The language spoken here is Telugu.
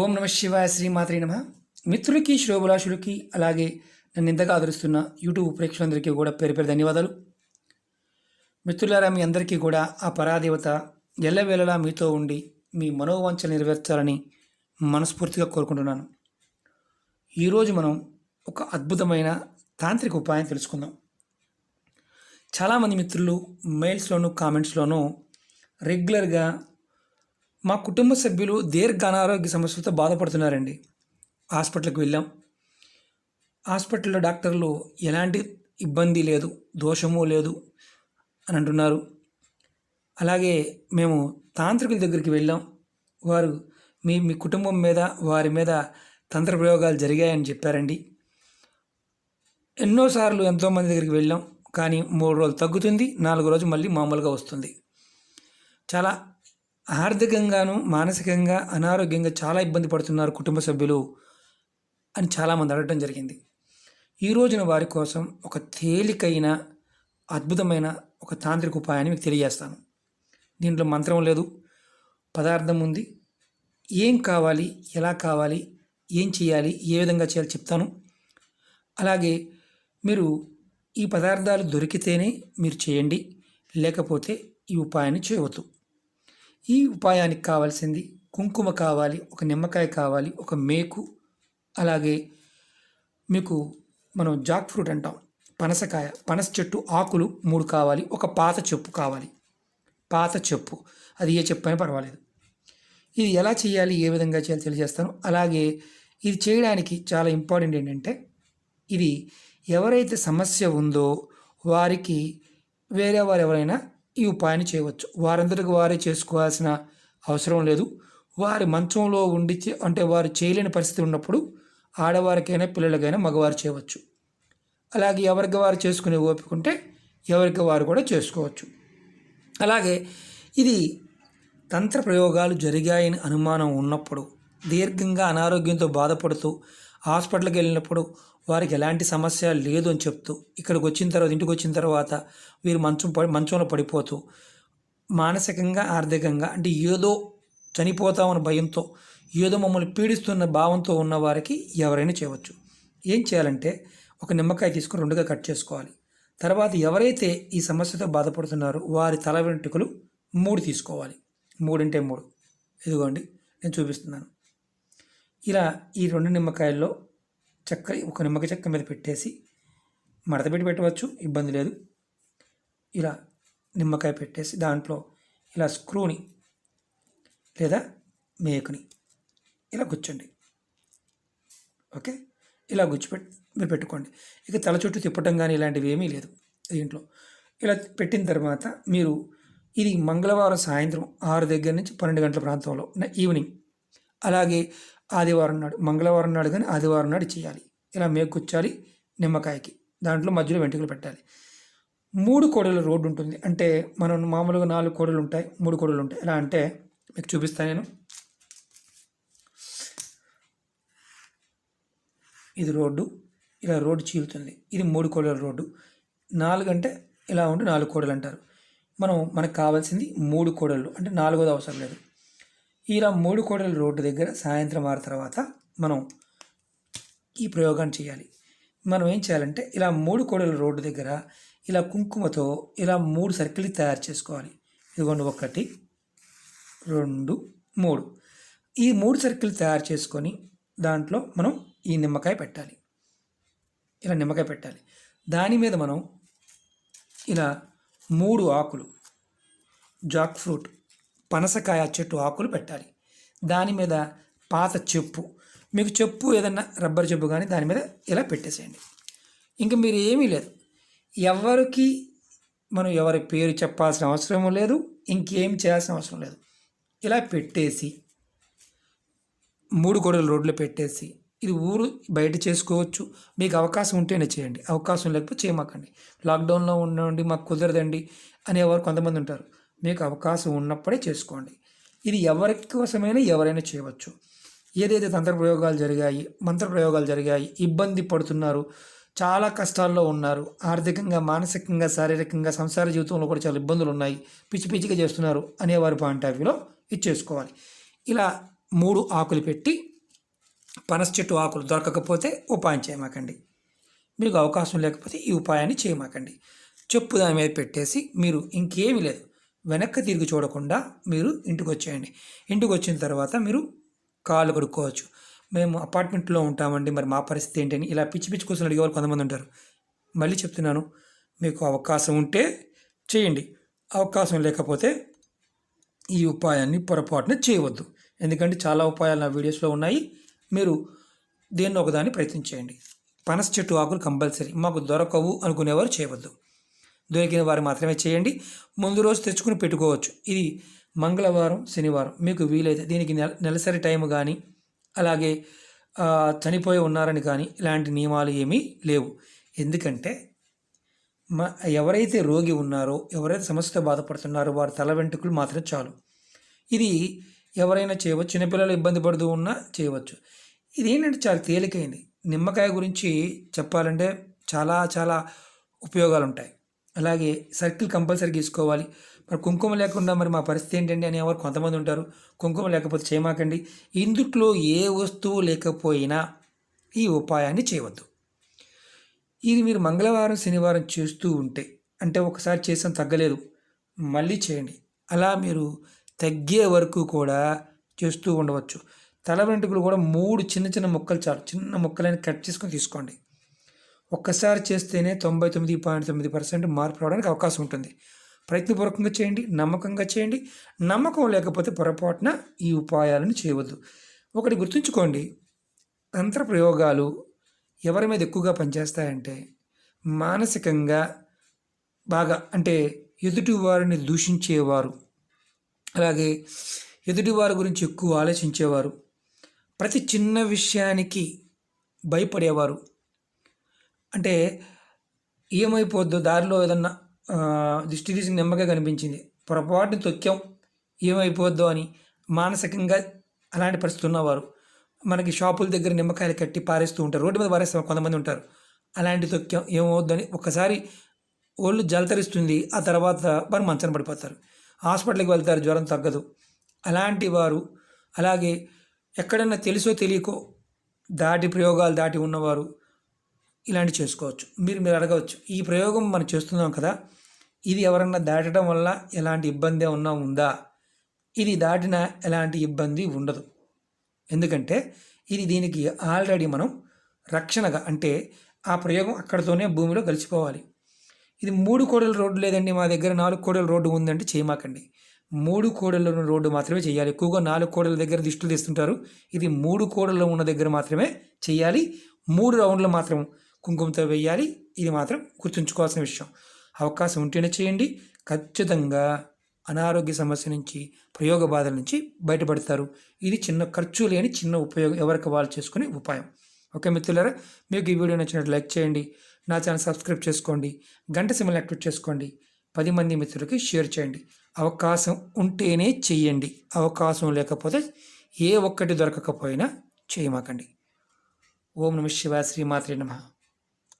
ఓం నమ శివాయ శ్రీమాత్రి నమ. మిత్రులకి శ్రోభిలాషులకి అలాగే నన్ను ఇంతగా ఆదరిస్తున్న యూట్యూబ్ ప్రేక్షకులందరికీ కూడా పేరు పేరు ధన్యవాదాలు. మిత్రులారా మీ అందరికీ కూడా ఆ పరాదేవత ఎల్లవేళలా మీతో ఉండి మీ మనోవాంఛలు నెరవేర్చాలని మనస్ఫూర్తిగా కోరుకుంటున్నాను. ఈరోజు మనం ఒక అద్భుతమైన తాంత్రిక ఉపాయం తెలుసుకుందాం. చాలామంది మిత్రులు మెయిల్స్లోను కామెంట్స్లోనూ రెగ్యులర్గా మా కుటుంబ సభ్యులు దీర్ఘ అనారోగ్య సమస్యలతో బాధపడుతున్నారండి. హాస్పిటల్కి వెళ్ళాం. హాస్పిటల్లో డాక్టర్లు ఎలాంటి ఇబ్బంది లేదు దోషము లేదు అని అంటున్నారు. అలాగే మేము తాంత్రికుల దగ్గరికి వెళ్ళాం. వారు మీ మీ కుటుంబం మీద వారి మీద తంత్ర ప్రయోగాలు జరిగాయని చెప్పారండి. ఎన్నోసార్లు ఎంతోమంది దగ్గరికి వెళ్ళాం. కానీ మూడు రోజులు తగ్గుతుంది. నాలుగు రోజు మళ్ళీ మామూలుగా వస్తుంది. చాలా ఆర్థికంగాను మానసికంగా అనారోగ్యంగా చాలా ఇబ్బంది పడుతున్నారు కుటుంబ సభ్యులు అని చాలామంది అడగడం జరిగింది. ఈ రోజున వారి కోసం ఒక తేలికైన అద్భుతమైన ఒక తాంత్రిక ఉపాయాన్ని మీకు తెలియజేస్తాను. దీంట్లో మంత్రం లేదు పదార్థం ఉంది. ఏం కావాలి ఎలా కావాలి ఏం చేయాలి ఏ విధంగా చేయాలి చెప్తాను. అలాగే మీరు ఈ పదార్థాలు దొరికితేనే మీరు చేయండి లేకపోతే ఈ ఉపాయాన్ని చేయవద్దు. ఈ ఉపాయానికి కావాల్సింది కుంకుమ కావాలి ఒక నిమ్మకాయ కావాలి ఒక మేకు అలాగే మీకు మనం జాక్ ఫ్రూట్ అంటాం పనసకాయ పనస చెట్టు ఆకులు మూడు కావాలి ఒక పాత చెప్పు కావాలి. పాత చెప్పు అది ఏ చెప్పు అయినా పర్వాలేదు. ఇది ఎలా చేయాలి ఏ విధంగా చేయాలి తెలియజేస్తాను. అలాగే ఇది చేయడానికి చాలా ఇంపార్టెంట్ ఏంటంటే ఇది ఎవరైతే సమస్య ఉందో వారికి వేరే వారు ఎవరైనా ఈ ఉపాయాన్ని చేయవచ్చు. వారందరికి వారే చేసుకోవాల్సిన అవసరం లేదు. వారి మంచంలో ఉండి అంటే వారు చేయలేని పరిస్థితి ఉన్నప్పుడు ఆడవారికైనా పిల్లలకైనా మగవారు చేయవచ్చు. అలాగే ఎవరికి వారు చేసుకునే ఓపిక ఉంటే ఎవరికి వారు కూడా చేసుకోవచ్చు. అలాగే ఇది తంత్ర ప్రయోగాలు జరిగాయని అనుమానం ఉన్నప్పుడు దీర్ఘంగా అనారోగ్యంతో బాధపడుతూ హాస్పిటల్కి వెళ్ళినప్పుడు వారికి ఎలాంటి సమస్య లేదు అని చెప్తూ ఇక్కడికి వచ్చిన తర్వాత ఇంటికి వచ్చిన తర్వాత వీరు మంచం పడి మంచంలో పడిపోతూ మానసికంగా ఆర్థికంగా అంటే ఏదో చనిపోతామన్న భయంతో ఏదో మమ్మల్ని పీడిస్తున్న భావంతో ఉన్న వారికి ఎవరైనా చేయవచ్చు. ఏం చేయాలంటే ఒక నిమ్మకాయ తీసుకుని రెండుగా కట్ చేసుకోవాలి. తర్వాత ఎవరైతే ఈ సమస్యతో బాధపడుతున్నారో వారి తల వెంట్రుకలు మూడు తీసుకోవాలి. మూడింటే మూడు. ఇదిగోండి నేను చూపిస్తున్నాను. ఇలా ఈ రెండు నిమ్మకాయల్లో చక్కెర ఒక నిమ్మక చెక్క మీద పెట్టేసి మడత పెట్టి పెట్టవచ్చు ఇబ్బంది లేదు. ఇలా నిమ్మకాయ పెట్టేసి దాంట్లో ఇలా స్క్రూని లేదా మేకుని ఇలా గుచ్చండి. ఓకే? ఇలా గుచ్చిపెట్టి మీరు పెట్టుకోండి. ఇక తల చుట్టూ తిప్పటం కానీ ఇలాంటివి ఏమీ లేదు దీంట్లో. ఇలా పెట్టిన తర్వాత మీరు ఇది మంగళవారం సాయంత్రం ఆరు దగ్గర నుంచి పన్నెండు గంటల ప్రాంతంలో ఈవినింగ్ అలాగే ఆదివారం నాడు మంగళవారం నాడు కానీ ఆదివారం నాడు చేయాలి. ఇలా మేకుచ్చాలి నిమ్మకాయకి. దాంట్లో మధ్యలో వెంట్రుకలు పెట్టాలి. మూడు కోడల రోడ్డు ఉంటుంది. అంటే మనం మామూలుగా నాలుగు కోడలు ఉంటాయి మూడు కోడలు ఉంటాయి. ఎలా అంటే మీకు చూపిస్తాను నేను. ఇది రోడ్డు ఇలా రోడ్డు చీలుతుంది. ఇది మూడు కోడల రోడ్డు. నాలుగు అంటే ఇలా ఉండి నాలుగు కోడలు అంటారు. మనం మనకు కావాల్సింది మూడు కోడళ్ళు. అంటే నాలుగోది అవసరం లేదు. ఇలా మూడు కోడల రోడ్డు దగ్గర సాయంత్రం ఆరు తర్వాత మనం ఈ ప్రయోగాన్ని చేయాలి. మనం ఏం చేయాలంటే ఇలా మూడు కోడల రోడ్డు దగ్గర ఇలా కుంకుమతో ఇలా మూడు సర్కిల్ తయారు చేసుకోవాలి. ఇదిగోండి ఒకటి రెండు మూడు. ఈ మూడు సర్కిల్ తయారు చేసుకొని దాంట్లో మనం ఈ నిమ్మకాయ పెట్టాలి. ఇలా నిమ్మకాయ పెట్టాలి. దాని మీద మనం ఇలా మూడు ఆకులు జాక్ ఫ్రూట్ పనసకాయ చెట్టు ఆకులు పెట్టాలి. దాని మీద పాత చెప్పు. మీకు చెప్పు ఏదన్నా రబ్బర్ చెప్పు కానీ దాని మీద ఇలా పెట్టేసేయండి. ఇంకా మీరు ఏమీ లేదు. ఎవరికి మనం ఎవరి పేరు చెప్పాల్సిన అవసరం లేదు ఇంకేం చేయాల్సిన అవసరం లేదు. ఇలా పెట్టేసి మూడు గోడల రోడ్లు పెట్టేసి ఇది ఊరు బయట చేసుకోవచ్చు. మీకు అవకాశం ఉంటేనే చేయండి. అవకాశం లేకపోతే చేయమాకండి. లాక్డౌన్లో ఉండండి మాకు కుదరదండి అనేవారు కొంతమంది ఉంటారు. మీకు అవకాశం ఉన్నప్పుడే చేసుకోండి. ఇది ఎవరి కోసమైనా ఎవరైనా చేయవచ్చు. ఏదైతే తంత్ర ప్రయోగాలు జరిగాయి మంత్ర ప్రయోగాలు జరిగాయి ఇబ్బంది పడుతున్నారు చాలా కష్టాల్లో ఉన్నారు ఆర్థికంగా మానసికంగా శారీరకంగా సంసార జీవితంలో కూడా చాలా ఇబ్బందులు ఉన్నాయి పిచ్చి పిచ్చిగా చేస్తున్నారు అనేవారి పాయింట్ ఆఫ్ వ్యూలో ఇది చేసుకోవాలి ఇలా మూడు ఆకులు పెట్టి పనస చెట్టు ఆకులు దొరకకపోతే ఉపాయం చేయమాకండి. మీకు అవకాశం లేకపోతే ఈ ఉపాయాన్ని చేయమాకండి. చెప్పు దాని మీద పెట్టేసి మీరు ఇంకేమీ లేదు. వెనక్కి తిరిగి చూడకుండా మీరు ఇంటికి వచ్చేయండి ఇంటికి వచ్చిన తర్వాత మీరు కాళ్ళు కడుక్కోవచ్చు. మేము అపార్ట్మెంట్లో ఉంటామండి. మరి మా పరిస్థితి ఏంటని ఇలా పిచ్చి పిచ్చి కూర్చొని అడిగేవాళ్ళు కొంతమంది ఉంటారు. మళ్ళీ చెప్తున్నాను మీకు అవకాశం ఉంటే చేయండి. అవకాశం లేకపోతే ఈ ఉపాయాన్ని పొరపాటున చేయవద్దు. ఎందుకంటే చాలా ఉపాయాలు నా వీడియోస్లో ఉన్నాయి. మీరు దేన్ని ఒకదాన్ని ప్రయత్నించేయండి పనస చెట్టు ఆకులు కంపల్సరీ మాకు దొరకవు అనుకునేవారు చేయవద్దు. దొరికిన వారు మాత్రమే చేయండి. ముందు రోజు తెచ్చుకుని పెట్టుకోవచ్చు. ఇది మంగళవారం శనివారం. మీకు వీలైతే దీనికి నెల నెలసరి టైం కానీ అలాగే చనిపోయి ఉన్నారని కానీ ఇలాంటి నియమాలు ఏమీ లేవు. ఎందుకంటే మా ఎవరైతే రోగి ఉన్నారో ఎవరైతే సమస్యతో బాధపడుతున్నారో వారి తల వెంట్రుకలు మాత్రం చాలు. ఇది ఎవరైనా చేయవచ్చు. చిన్నపిల్లలు ఇబ్బంది పడుతూ ఉన్నా చేయవచ్చు. ఇది ఏంటంటే చాలా తేలికైంది. నిమ్మకాయ గురించి చెప్పాలంటే చాలా చాలా ఉపయోగాలు ఉంటాయి అలాగే సర్కిల్ కంపల్సరీ తీసుకోవాలి మరి కుంకుమ లేకుండా మరి మా పరిస్థితి ఏంటండి అని కొంతమంది ఉంటారు. కుంకుమ లేకపోతే చేయమాకండి ఇందుట్లో ఏ వస్తువు లేకపోయినా ఈ ఉపాయాన్ని చేయవద్దు. ఇది మీరు మంగళవారం శనివారం చేస్తూ ఉంటే అంటే ఒకసారి చేసాం తగ్గలేదు మళ్ళీ చేయండి. అలా మీరు తగ్గే వరకు కూడా చేస్తూ ఉండవచ్చు. తల వెంట్రుకలు కూడా మూడు చిన్న చిన్న ముక్కలు చాలు. చిన్న ముక్కలని కట్ చేసుకొని తీసుకోండి. ఒక్కసారి చేస్తేనే తొంభై తొమ్మిది పాయింట్ తొమ్మిది పర్సెంట్ మార్పు రావడానికి అవకాశం ఉంటుంది. ప్రయత్నపూర్వకంగా చేయండి నమ్మకంగా చేయండి. నమ్మకం లేకపోతే పొరపాటున ఈ ఉపాయాలను చేయవద్దు. ఒకటి గుర్తుంచుకోండి తంత్ర ప్రయోగాలు ఎవరి మీద ఎక్కువగా పనిచేస్తాయంటే మానసికంగా బాగా అంటే ఎదుటి వారిని దూషించేవారు అలాగే ఎదుటి వారి గురించి ఎక్కువ ఆలోచించేవారు ప్రతి చిన్న విషయానికి భయపడేవారు అంటే ఏమైపోద్దో దారిలో ఏదన్నా దిష్టి తీసి నిమ్మగా కనిపించింది. పొరపాటుని తొక్కాం ఏమైపోద్దో అని మానసికంగా అలాంటి పరిస్థితి ఉన్నవారు మనకి షాపుల దగ్గర నిమ్మకాయలు కట్టి పారేస్తూ ఉంటారు. రోడ్డు మీద పారేస్తారు కొంతమంది ఉంటారు. అలాంటి తొక్కాం ఏమవుద్దని ఒక్కసారి ఒళ్ళు జలతరిస్తుంది ఆ తర్వాత వారు మంచన పడిపోతారు. హాస్పిటల్కి వెళ్తారు జ్వరం తగ్గదు. అలాంటి వారు అలాగే ఎక్కడన్నా తెలుసో తెలియకో దాటి ప్రయోగాలు దాటి ఉన్నవారు ఇలాంటి చేసుకోవచ్చు. మీరు మీరు అడగవచ్చు. ఈ ప్రయోగం మనం చేస్తున్నాం కదా ఇది ఎవరన్నా దాటడం వల్ల ఎలాంటి ఇబ్బంది ఉన్నా ఉందా? ఇది దాటిన ఎలాంటి ఇబ్బంది ఉండదు. ఎందుకంటే ఇది దీనికి ఆల్రెడీ మనం రక్షణగా అంటే ఆ ప్రయోగం అక్కడతోనే భూమిలో కలిసిపోవాలి. ఇది మూడు కోడల రోడ్డు లేదండి మా దగ్గర నాలుగు కోడల రోడ్డు ఉందంటే చేయమాకండి. మూడు కోడల్లో ఉన్న రోడ్డు మాత్రమే చేయాలి. ఎక్కువగా నాలుగు కోడల దగ్గర దిష్టులు తీస్తుంటారు. ఇది మూడు కోడలు ఉన్న దగ్గర మాత్రమే చేయాలి. మూడు రౌండ్లు మాత్రం కుంకుమతో వేయాలి ఇది మాత్రం గుర్తుంచుకోవాల్సిన విషయం. అవకాశం ఉంటేనే చేయండి. ఖచ్చితంగా అనారోగ్య సమస్య నుంచి ప్రయోగ బాధల నుంచి బయటపడతారు. ఇది చిన్న ఖర్చు లేని చిన్న ఉపయోగం ఎవరికి వాళ్ళు చేసుకునే ఉపాయం. ఓకే మిత్రులారా మీకు ఈ వీడియో నచ్చినట్టు లైక్ చేయండి. నా ఛానల్ సబ్స్క్రైబ్ చేసుకోండి. గంట సిమ్మల్ని యాక్టివేట్ చేసుకోండి. పది మంది మిత్రులకి షేర్ చేయండి. అవకాశం ఉంటేనే చెయ్యండి అవకాశం లేకపోతే ఏ ఒక్కటి దొరకకపోయినా చేయమాకండి. ఓం నమ శివ శ్రీమాత్రే నమ.